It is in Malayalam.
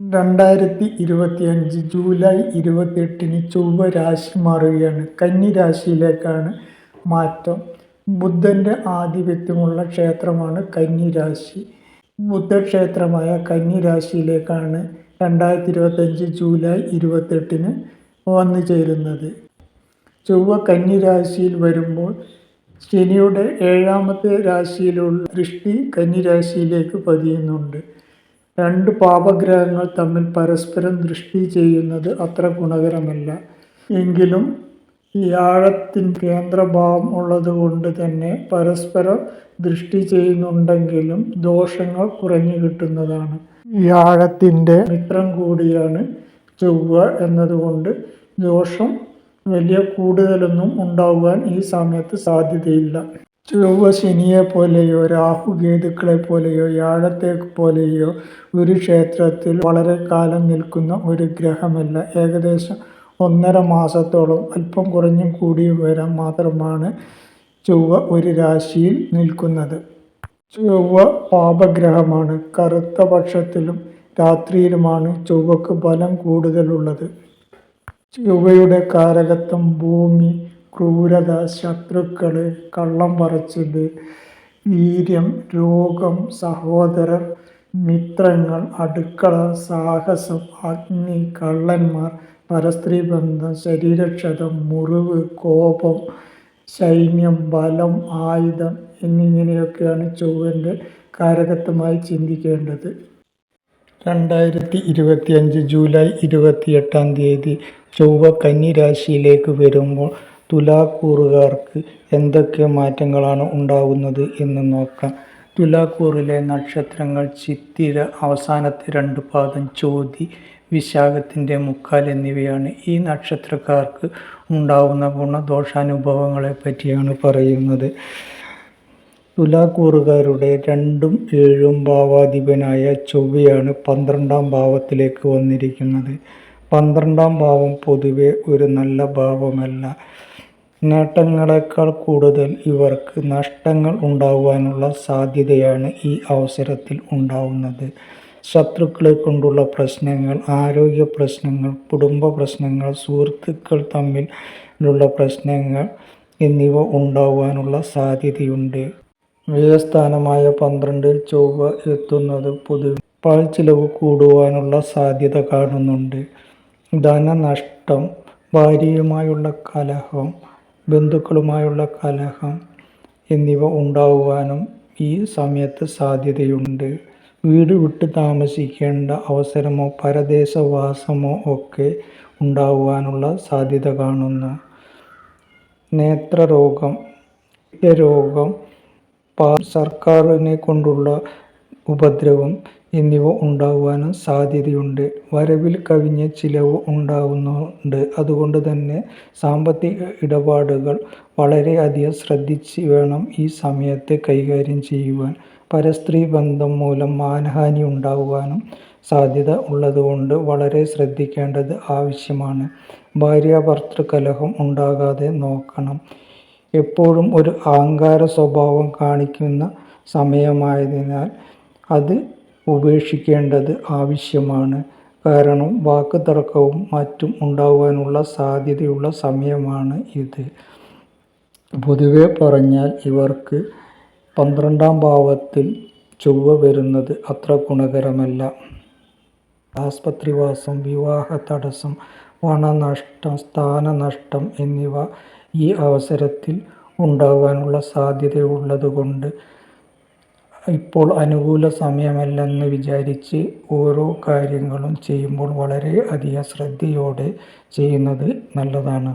രണ്ടായിരത്തി ഇരുപത്തിയഞ്ച് ജൂലൈ ഇരുപത്തിയെട്ടിന് ചൊവ്വ രാശി മാറുകയാണ്. കന്നി രാശിയിലേക്കാണ് മാറ്റം. ബുദ്ധന്റെ ആധിപത്യമുള്ള ക്ഷേത്രമാണ് കന്നി രാശി. ബുദ്ധക്ഷേത്രമായ കന്നി രാശിയിലേക്കാണ് രണ്ടായിരത്തി ഇരുപത്തഞ്ച് ജൂലൈ ഇരുപത്തെട്ടിന് വന്നു ചേരുന്നത്. ചൊവ്വ കന്നി രാശിയിൽ വരുമ്പോൾ ശനിയുടെ ഏഴാമത്തെ രാശിയിലുള്ള ദൃഷ്ടി കന്നി രാശിയിലേക്ക് പതിയുന്നുണ്ട്. രണ്ട് പാപഗ്രഹങ്ങൾ തമ്മിൽ പരസ്പരം ദൃഷ്ടി ചെയ്യുന്നത് അത്ര ഗുണകരമല്ല. എങ്കിലും വ്യാഴത്തിൻ കേന്ദ്രഭാവം ഉള്ളതുകൊണ്ട് തന്നെ പരസ്പരം ദൃഷ്ടി ചെയ്യുന്നുണ്ടെങ്കിലും ദോഷങ്ങൾ കുറഞ്ഞു കിട്ടുന്നതാണ്. വ്യാഴത്തിന്റെ മിത്രം കൂടിയാണ് ചൊവ്വ എന്നതുകൊണ്ട് ദോഷം വലിയ കൂടുതലൊന്നും ഉണ്ടാകുവാൻ ഈ സമയത്ത് സാധ്യതയില്ല. ചൊവ്വ പോലെയോ വ്യാഴത്തെ പോലെയോ ഒരു ക്ഷേത്രത്തിൽ വളരെ കാലം നിൽക്കുന്ന ഒരു ഗ്രഹമല്ല. ഏകദേശം ഒന്നര മാസത്തോളം അല്പം കുറഞ്ഞും കൂടിയും വരാൻ മാത്രമാണ് ചൊവ്വ ഒരു രാശിയിൽ നിൽക്കുന്നത്. ചൊവ്വ പാപഗ്രഹമാണ്. കറുത്ത പക്ഷത്തിലും രാത്രിയിലുമാണ് ചൊവ്വക്ക് ബലം കൂടുതലുള്ളത്. ചൊവ്വയുടെ കാരകത്വം ഭൂമി ക്രൂരത ശത്രുക്കൾ കള്ളം പറച്ചിൽ വീര്യം രോഗം സഹോദരർ മിത്രങ്ങൾ അടുക്കള സാഹസം അഗ്നി കള്ളന്മാർ പരസ്ത്രീ ബന്ധം ശരീരക്ഷതം മുറിവ് കോപം സൈന്യം ബലം ആയുധം എന്നിങ്ങനെയൊക്കെയാണ് ചൊവ്വന്റെ കാരകത്വമായി ചിന്തിക്കേണ്ടത്. രണ്ടായിരത്തി ഇരുപത്തിയഞ്ച് ജൂലൈ ഇരുപത്തിയെട്ടാം തീയതി ചൊവ്വ കന്നി രാശിയിലേക്ക് വരുമ്പോൾ തുലാക്കൂറുകാർക്ക് എന്തൊക്കെ മാറ്റങ്ങളാണ് ഉണ്ടാകുന്നത് എന്ന് നോക്കാം. തുലാക്കൂറിലെ നക്ഷത്രങ്ങൾ ചിത്തിര അവസാനത്തെ രണ്ട് പാദം ചോതി വിശാഖത്തിന്റെ മുക്കാൽ എന്നിവയാണ്. ഈ നക്ഷത്രക്കാർക്ക് ഉണ്ടാകുന്ന ഗുണദോഷാനുഭവങ്ങളെ പറ്റിയാണ് പറയുന്നത്. തുലാക്കൂറുകാരുടെ രണ്ടും ഏഴും ഭാവാധിപനായ ചൊവ്വയാണ് പന്ത്രണ്ടാം ഭാവത്തിലേക്ക് വന്നിരിക്കുന്നത്. പന്ത്രണ്ടാം ഭാവം പൊതുവെ ഒരു നല്ല ഭാവമല്ല. നേട്ടങ്ങളെക്കാൾ കൂടുതൽ ഇവർക്ക് നഷ്ടങ്ങൾ ഉണ്ടാകുവാനുള്ള സാധ്യതയാണ് ഈ അവസരത്തിൽ ഉണ്ടാവുന്നത്. ശത്രുക്കളെ കൊണ്ടുള്ള പ്രശ്നങ്ങൾ ആരോഗ്യ പ്രശ്നങ്ങൾ കുടുംബ പ്രശ്നങ്ങൾ സുഹൃത്തുക്കൾ തമ്മിലുള്ള പ്രശ്നങ്ങൾ എന്നിവ ഉണ്ടാകുവാനുള്ള സാധ്യതയുണ്ട്. വ്യയസ്ഥാനമായ പന്ത്രണ്ടിൽ ചൊവ്വ എത്തുന്നത് പൊതു ചിലവ് കൂടുവാനുള്ള സാധ്യത കാണുന്നുണ്ട്. ധനനഷ്ടം ഭാര്യയുമായുള്ള കലഹം ബന്ധുക്കളുമായുള്ള കലഹം എന്നിവ ഉണ്ടാകുവാനും ഈ സമയത്ത് സാധ്യതയുണ്ട്. വീട് വിട്ട് താമസിക്കേണ്ട അവസരമോ പരദേശവാസമോ ഒക്കെ ഉണ്ടാകുവാനുള്ള സാധ്യത കാണുന്നു. നേത്രരോഗം രോഗം സർക്കാരിനെ കൊണ്ടുള്ള ഉപദ്രവം എന്നിവ ഉണ്ടാകുവാനും സാധ്യതയുണ്ട്. വരവിൽ കവിഞ്ഞ ചിലവ് ഉണ്ടാകുന്നുണ്ട് അതുകൊണ്ട് തന്നെ സാമ്പത്തിക ഇടപാടുകൾ വളരെയധികം ശ്രദ്ധിച്ച് വേണം ഈ സമയത്തെ കൈകാര്യം ചെയ്യുവാൻ. പരസ്ത്രീ ബന്ധം മൂലം മാനഹാനി ഉണ്ടാകുവാനും സാധ്യത ഉള്ളതുകൊണ്ട് വളരെ ശ്രദ്ധിക്കേണ്ടത് ആവശ്യമാണ്. ഭാര്യാഭർത്തൃ കലഹം ഉണ്ടാകാതെ നോക്കണം. എപ്പോഴും ഒരു അഹങ്കാര സ്വഭാവം കാണിക്കുന്ന സമയമായതിനാൽ അത് ഉപേക്ഷിക്കേണ്ടത് ആവശ്യമാണ്. കാരണം വാക്ക് തർക്കവും മറ്റും ഉണ്ടാകാനുള്ള സാധ്യതയുള്ള സമയമാണ് ഇത്. പൊതുവെ പറഞ്ഞാൽ ഇവർക്ക് പന്ത്രണ്ടാം ഭാവത്തിൽ ചൊവ്വ വരുന്നത് അത്ര ഗുണകരമല്ല. ആസ്പത്രിവാസം വിവാഹ തടസ്സം പണനഷ്ടം സ്ഥാനനഷ്ടം എന്നിവ ഈ അവസരത്തിൽ ഉണ്ടാകാനുള്ള സാധ്യതയുള്ളതുകൊണ്ട് ഇപ്പോൾ അനുകൂല സമയമല്ലെന്ന് വിചാരിച്ച് ഓരോ കാര്യങ്ങളും ചെയ്യുമ്പോൾ വളരെ അധികം ശ്രദ്ധയോടെ ചെയ്യുന്നത് നല്ലതാണ്.